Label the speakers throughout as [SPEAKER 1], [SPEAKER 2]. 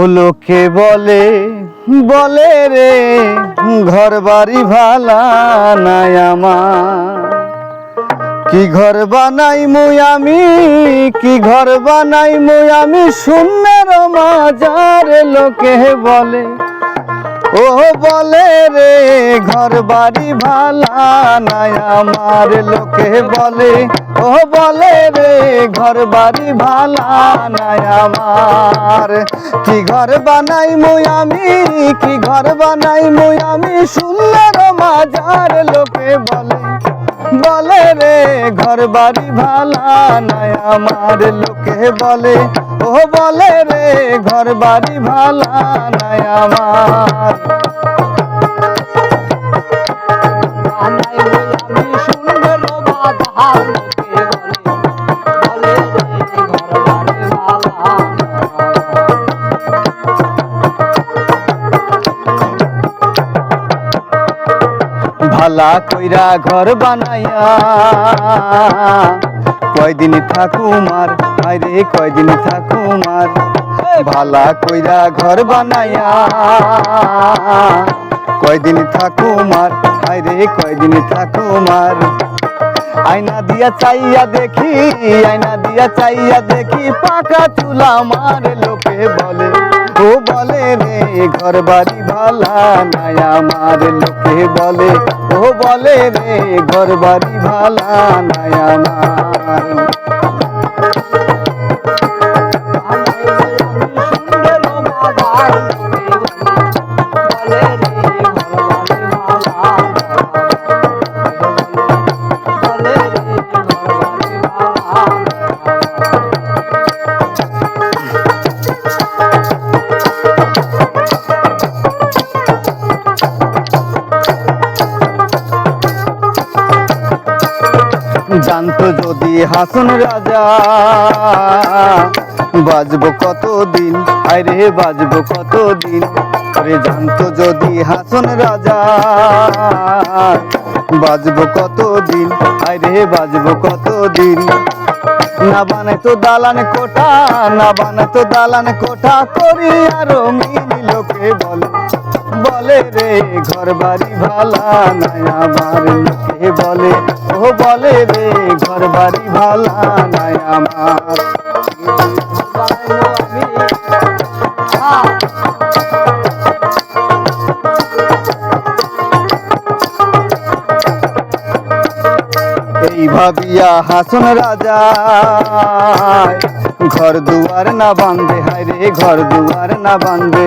[SPEAKER 1] ও লোকে বলে বলে রে ঘর বাড়ি ভালা নাই আমার। কি ঘর বানাই মুই আমি, কি ঘর বানাই মুই আমি শূন্যের মাজার লোকে বলে। ও বলে রে ঘর বাড়ি ভালা নাই আমার লোকে বলে। ও বলে রে ঘর বাড়ি ভালা নাই আমার। কি ঘর বানাই মুই আমি? কি ঘর বানাই মুই আমি? সুন্দর মাজার লোকে বলে। বলে রে, ঘর বাড়ি ভালা নাই আমার লোকে বলে। ও বলে রে, ঘর বাড়ি ভালা নাই আমার।
[SPEAKER 2] ভালা
[SPEAKER 1] কইরা ঘর বানাইয়া। কয়দিন থাকুমার আরে কয়দিন থাকুমার ভালা কইরা ঘর বানাইয়া। কয়দিন থাকুমার আরে কয়দিন থাকুমার আয়না দিয়া চাইয়া দেখি, আয়না দিয়া চাইয়া দেখি, পাকা চুলা মার, লোকে বলে বলে রে ঘর বাড়ি ভালা নাই আমার লোকে বলে। ও বলে রে ঘর বাড়ি ভালা নাই আমার। জানতো যদি হাসন রাজা, বাজবো কতদিন? আরে বাজবো কতদিন? আরে জানতো যদি হাসন রাজা, বাজবো কতদিন? আরে বাজবো কতদিন? না বানাই তো দালান কোঠা, না বানাই তো দালান কোঠা, করি আরও মিনি লোকে বলে। বলে রে ঘর বাড়ি ভালা নাই আমার লোকে বলে। ও বলে রে ঘর বাড়ি ভালা নাই আমার। এই ভাবিয়া হাসন রাজা, ঘর দুয়ার না বান্ধে হায় রে, ঘর দুয়ার না বান্ধে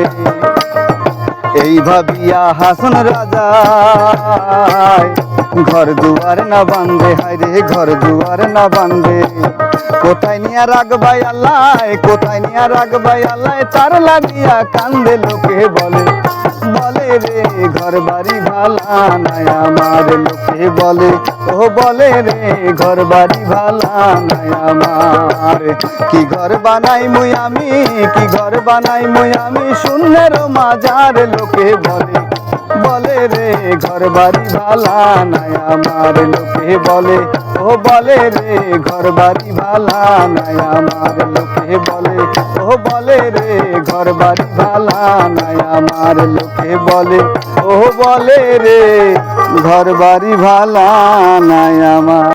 [SPEAKER 1] এই ভাবিয়া হাসন রাজা ঘর দুয়ার না বান্ধে হায় রে ঘর দুয়ার না বান্ধে কোথায় নিয়া রাখবাই আল্লাহ, কোথায় নিয়া রাখবাই আল্লাহ তার লাগিয়া কান্দে লোকে বলে। বলে রে, ঘর বাড়ি ভালা নাই আমার লোকে বলে। ও বলে রে, ঘর বাড়ি ভালা নাই আমার। কি ঘর বানাই মুই আমি, কি ঘর বানাই মুই আমি, শূন্যের মাজার লোকে বলে। বলে রে ঘর বাড়ি ভালা নাই আমার লোকে বলে। ও বলে রে ঘর বাড়ি ভালা নাই আমার লোকে বলে। ও বলে রে ঘর বাড়ি ভালা নাই আমার লোকে বলে। ও বলে রে ঘর বাড়ি ভালা নাই আমার